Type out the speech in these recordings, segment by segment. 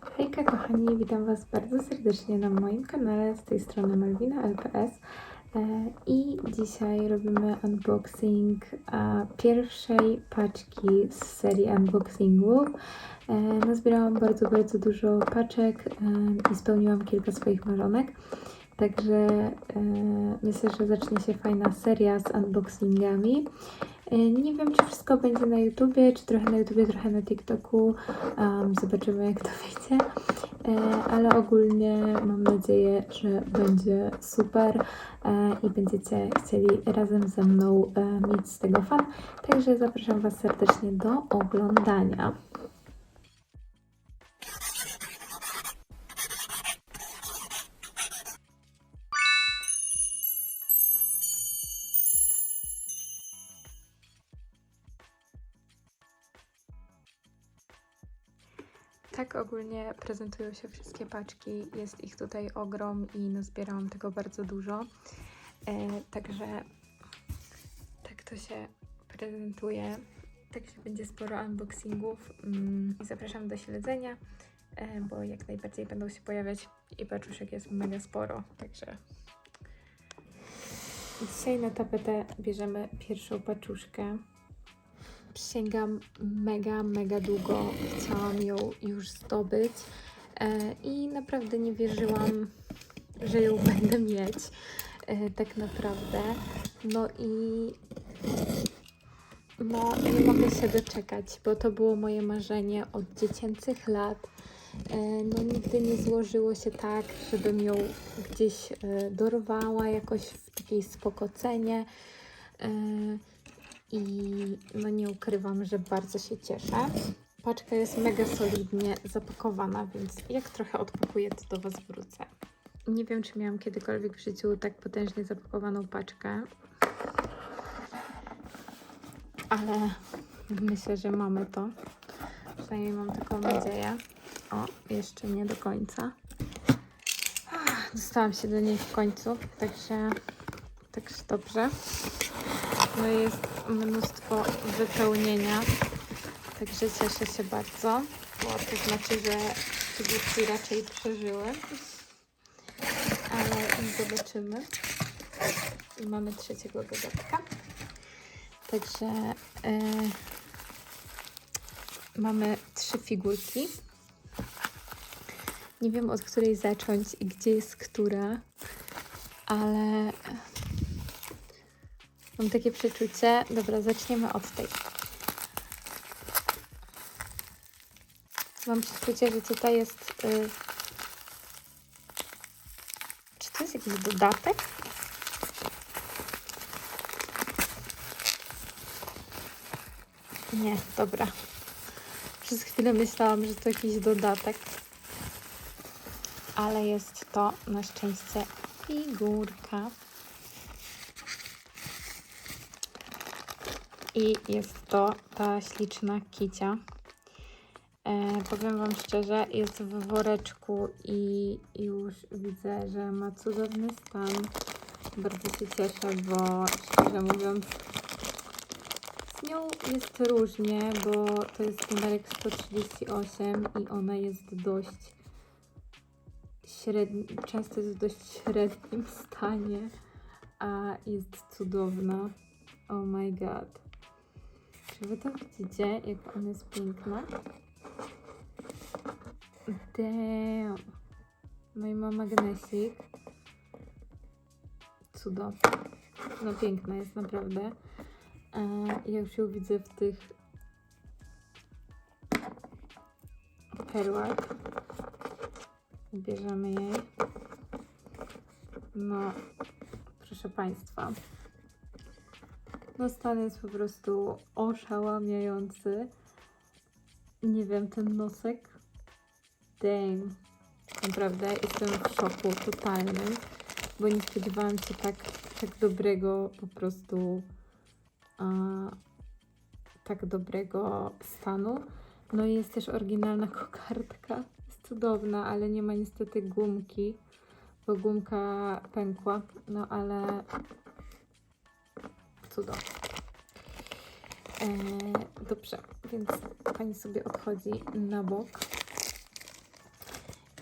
Hejka kochani, witam Was bardzo serdecznie na moim kanale z tej strony Malwina LPS e, i dzisiaj robimy unboxing pierwszej paczki z serii unboxingów. E, Nazbierałam bardzo, bardzo dużo paczek e, i spełniłam kilka swoich marzonek. Także myślę, że zacznie się fajna seria z unboxingami. E, Nie wiem, czy wszystko będzie na YouTubie, czy trochę na YouTubie, trochę na TikToku. Um, zobaczymy, jak to wyjdzie. E, ale ogólnie mam nadzieję, że będzie super e, i będziecie chcieli razem ze mną e, mieć z tego fan. Także zapraszam Was serdecznie do oglądania. Tak ogólnie prezentują się wszystkie paczki. Jest ich tutaj ogrom i nazbierałam tego bardzo dużo. E, także tak to się prezentuje. Także będzie sporo unboxingów mm, zapraszam do śledzenia, e, bo jak najbardziej będą się pojawiać i paczuszek jest mega sporo. Także dzisiaj na tapetę bierzemy pierwszą paczuszkę. Przysięgam, mega, mega długo chciałam ją już zdobyć e, i naprawdę nie wierzyłam, że ją będę mieć. E, tak naprawdę. No i no, nie mogę się doczekać, bo to było moje marzenie od dziecięcych lat. E, No, nigdy nie złożyło się tak, żebym ją gdzieś dorwała jakoś w takiej spoko cenie. E, i no nie ukrywam, że bardzo się cieszę. Paczka jest mega solidnie zapakowana, więc jak trochę odpakuję, to do Was wrócę. Nie wiem, czy miałam kiedykolwiek w życiu tak potężnie zapakowaną paczkę, ale myślę, że mamy to. Przynajmniej mam taką nadzieję. O, jeszcze nie do końca. Dostałam się do niej w końcu, także, także dobrze. No jest mnóstwo wypełnienia, także cieszę się bardzo, bo to znaczy, że dzieci raczej przeżyły, ale zobaczymy. I mamy trzeciego dodatka. Także e, mamy trzy figurki. Nie wiem od której zacząć i gdzie jest która, ale Mam takie przeczucie. Dobra, zaczniemy od tej. Mam przeczucie, że tutaj jest. Y... Czy to jest jakiś dodatek? Nie, dobra. Przez chwilę myślałam, że to jakiś dodatek. Ale jest to na szczęście figurka. I jest to ta śliczna kicia. E, powiem Wam szczerze, jest w woreczku i już widzę, że ma cudowny stan. Bardzo się cieszę, bo szczerze mówiąc, z nią jest różnie, bo to jest numerek 138 i ona jest dość średni, często jest w dość średnim stanie, a jest cudowna. Oh my god. Czy wy to widzicie, jak ona jest piękna? Damn. No i ma magnesik. Cudowna. No piękna jest naprawdę. A ja już ją widzę w tych perłach. Bierzemy jej. No, proszę Państwa. No stan jest po prostu oszałamiający. Nie wiem, ten nosek. Damn. Naprawdę jestem w szoku totalnym, bo nie spodziewałam się tak, tak dobrego po prostu a, tak dobrego stanu. No i jest też oryginalna kokardka. Jest cudowna, ale nie ma niestety gumki, bo gumka pękła. No ale Eee, dobrze, więc pani sobie odchodzi na bok.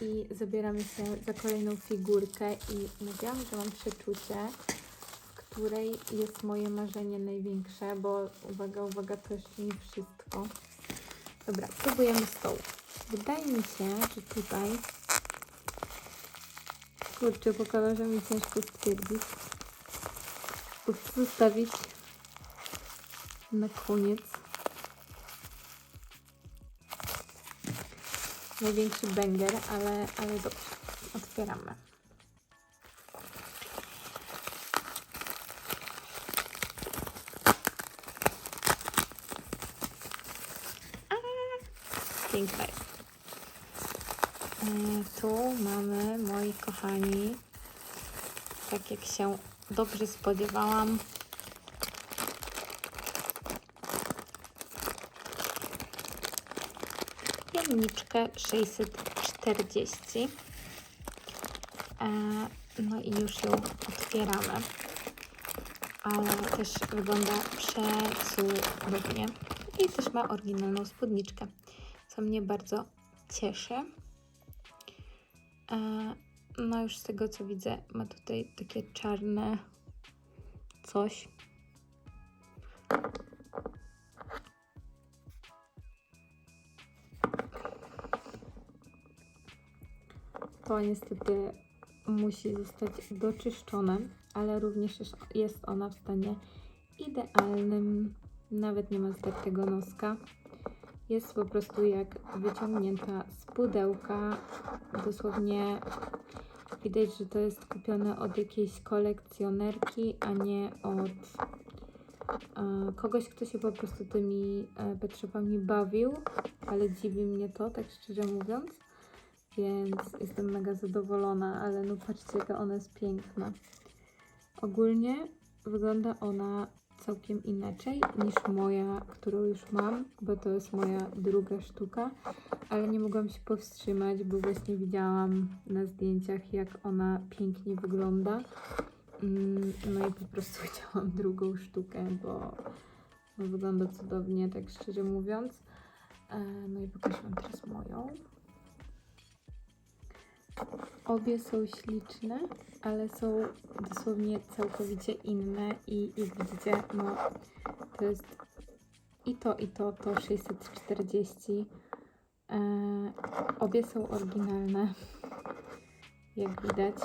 i zabieramy się za kolejną figurkę i mówiłam, że mam przeczucie, w której jest moje marzenie największe, bo uwaga, uwaga, to jeszcze nie wszystko. Dobra, próbujemy tą. Wydaje mi się, że tutaj kurczę, po kolorze mi ciężko stwierdzić. Bo chcę zostawić na koniec największy banger, ale, ale dobrze. Otwieramy. Piękna jest. E, Tu mamy, moi kochani, tak jak się dobrze spodziewałam, Jamniczkę 640. E, no i już ją otwieramy. Ale też wygląda przecudownie. I też ma oryginalną spódniczkę, co mnie bardzo cieszy. No już z tego co widzę, ma tutaj takie czarne coś. To niestety musi zostać doczyszczone, ale również jest ona w stanie idealnym. Nawet nie ma zdartego noska. Jest po prostu jak wyciągnięta z pudełka. Dosłownie widać, że to jest kupione od jakiejś kolekcjonerki, a nie od e, kogoś, kto się po prostu tymi e, pet shopami bawił. Ale dziwi mnie to, tak szczerze mówiąc więc jestem mega zadowolona, ale no patrzcie, jaka ona jest piękna. Ogólnie wygląda ona całkiem inaczej niż moja, którą już mam, bo to jest moja druga sztuka, ale nie mogłam się powstrzymać, bo właśnie widziałam na zdjęciach, jak ona pięknie wygląda. Mm, No i po prostu chciałam drugą sztukę, bo wygląda cudownie, tak szczerze mówiąc. E, No i pokażę Wam teraz moją. Obie są śliczne, ale są dosłownie całkowicie inne i jak widzicie, no to jest i to, i to, to 640. E, obie są oryginalne, jak widać,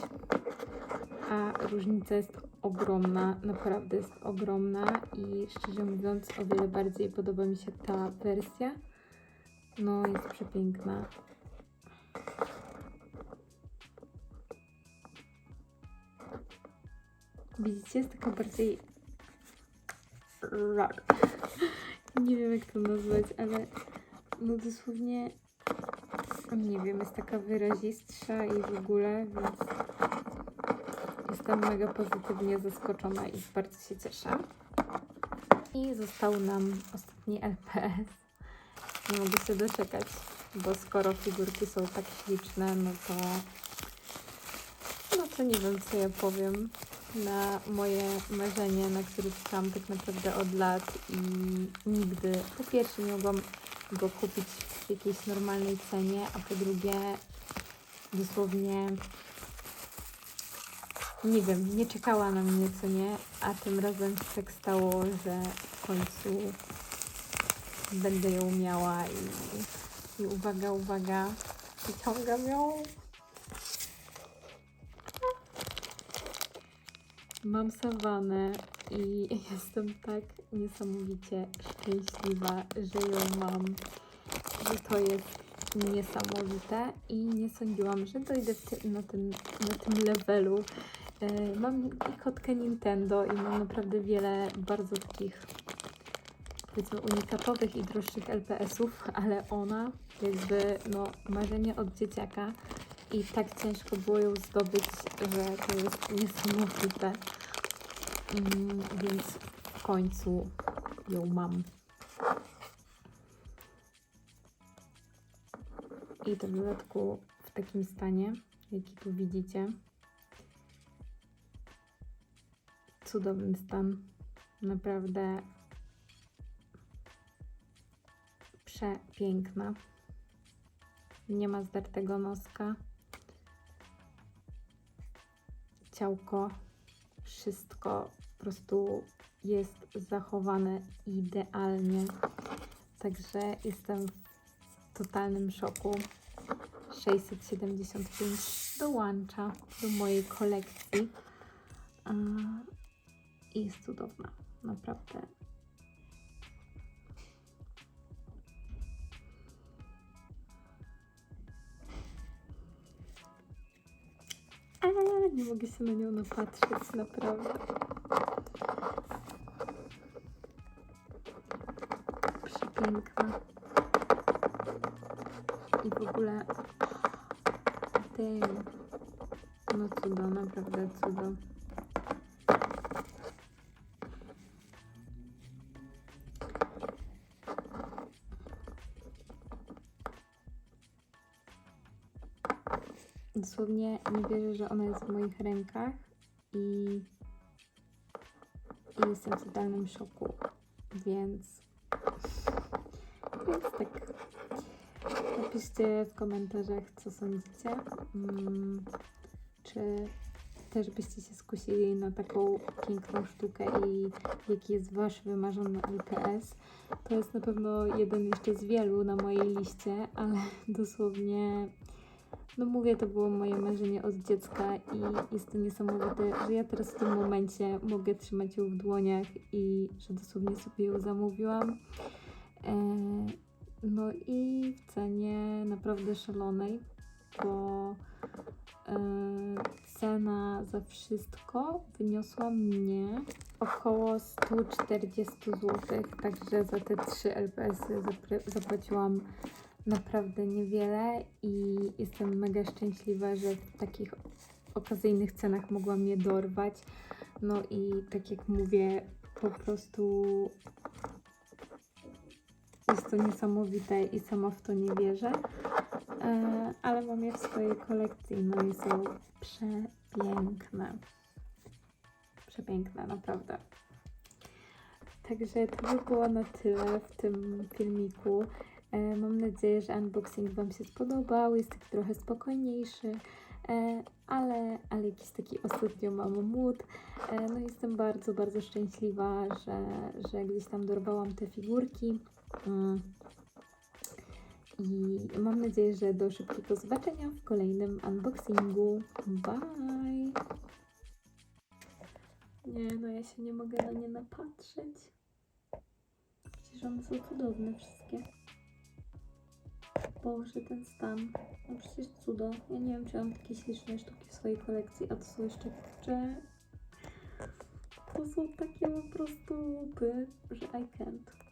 a różnica jest ogromna, naprawdę jest ogromna i szczerze mówiąc o wiele bardziej podoba mi się ta wersja. No jest przepiękna. Widzicie, jest taka bardziej rar. Nie wiem jak to nazwać, ale no dosłownie nie wiem, jest taka wyrazistsza i w ogóle, więc jestem mega pozytywnie zaskoczona i bardzo się cieszę. I został nam ostatni LPS. Nie mogę się doczekać, bo skoro figurki są tak śliczne, no to no to nie wiem co ja powiem na moje marzenie, na które czekałam tak naprawdę od lat i nigdy po pierwsze nie mogłam go kupić w jakiejś normalnej cenie, a po drugie dosłownie nie wiem, nie czekała na mnie, co nie, a tym razem się tak stało, że w końcu będę ją miała i, i uwaga, uwaga, wyciągam ją. Mam sawanę i jestem tak niesamowicie szczęśliwa, że ją mam, że to jest niesamowite i nie sądziłam, że dojdę na, tym, na tym levelu. E, Mam i kotkę Nintendo i mam naprawdę wiele bardzo takich powiedzmy unikatowych i droższych LPS-ów, ale ona jakby no marzenie od dzieciaka i tak ciężko było ją zdobyć, że to jest niesamowite. Mm, więc w końcu ją mam. I to w dodatku w takim stanie, jaki tu widzicie. Cudowny stan. Naprawdę przepiękna. Nie ma zdartego noska. Ciałko, wszystko po prostu jest zachowane idealnie. Także jestem w totalnym szoku. 675 dołącza do mojej kolekcji. I jest cudowna, naprawdę. Nie mogę się na nią napatrzeć, naprawdę. Dosłownie nie wierzę, że ona jest w moich rękach i, i jestem w totalnym szoku, więc więc tak napiszcie w komentarzach, co sądzicie. Mm, czy też byście się skusili na taką piękną sztukę i jaki jest Wasz wymarzony LPS. To jest na pewno jeden jeszcze z wielu na mojej liście, ale dosłownie no mówię, to było moje marzenie od dziecka i jest to niesamowite, że ja teraz w tym momencie mogę trzymać ją w dłoniach i że dosłownie sobie ją zamówiłam. E, no i w cenie naprawdę szalonej, bo e, cena za wszystko wyniosła mnie około 140 zł, także za te 3 LPS-y zapre- zapłaciłam naprawdę niewiele i jestem mega szczęśliwa, że w takich okazyjnych cenach mogłam je dorwać. No i tak jak mówię, po prostu jest to niesamowite i sama w to nie wierzę. E, ale mam je w swojej kolekcji, no i są przepiękne. Przepiękne, naprawdę. Także to by było na tyle w tym filmiku. E, Mam nadzieję, że unboxing Wam się spodobał. Jest taki trochę spokojniejszy, e, ale, ale jakiś taki ostatnio mam mód. E, No jestem bardzo, bardzo szczęśliwa, że, że gdzieś tam dorwałam te figurki. Mm. I mam nadzieję, że do szybkiego zobaczenia w kolejnym unboxingu. Bye! Nie, no ja się nie mogę na nie napatrzeć. Przecież one są cudowne wszystkie. Boże, ten stan. No przecież cudo. Ja nie wiem, czy mam takie śliczne sztuki w swojej kolekcji, a to są jeszcze kurcze. To są takie po prostu łupy, że I can't.